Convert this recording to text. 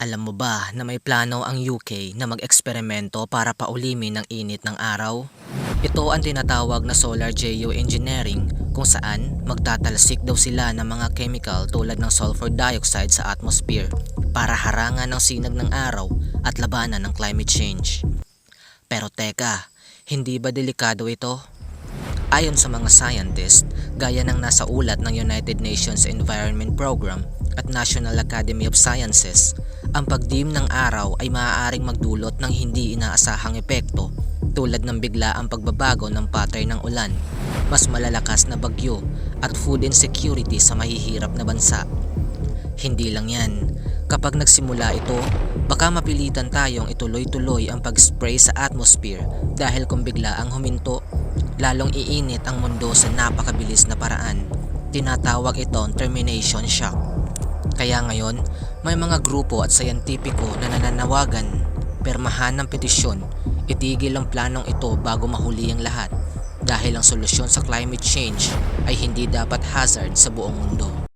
Alam mo ba na may plano ang UK na mag-eksperimento para paulimin ang init ng araw? Ito ang tinatawag na solar geoengineering kung saan magtatalsik daw sila ng mga chemical tulad ng sulfur dioxide sa atmosphere para harangan ang sinag ng araw at labanan ng climate change. Pero teka, hindi ba delikado ito? Ayon sa mga scientist, gaya ng nasa ulat ng United Nations Environment Program at National Academy of Sciences, ang pagdim ng araw ay maaaring magdulot ng hindi inaasahang epekto tulad ng bigla ang pagbabago ng pattern ng ulan, mas malalakas na bagyo at food insecurity sa mahihirap na bansa. Hindi lang yan, kapag nagsimula ito, baka mapilitan tayong ituloy-tuloy ang pag-spray sa atmosphere dahil kung bigla ang huminto, lalong iinit ang mundo sa napakabilis na paraan. Tinatawag itong termination shock. Kaya ngayon, may mga grupo at sayantipiko na nananawagan, permahan ng petisyon, itigil ang planong ito bago mahuli ang lahat dahil ang solusyon sa climate change ay hindi dapat hazard sa buong mundo.